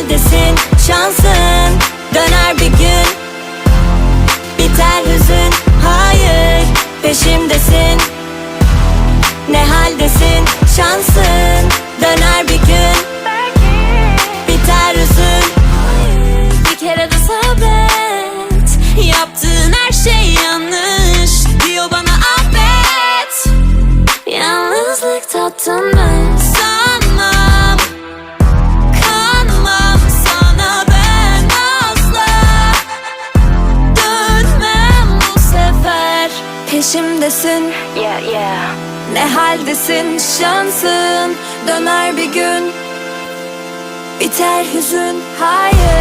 haldesin şansın. Döner bir gün Biter hüzün. Hayır peşimdesin. Ne haldesin şansın. Döner bir gün Biter hüzün. Hayır, Bir kere de sabret. Yaptığın her şey yanlış Diyor bana affet. Yalnızlık tattın ben Peşimdesin. Yeah, yeah. ne haldesin? Şansın Döner bir gün. Biter hüzün. Hayır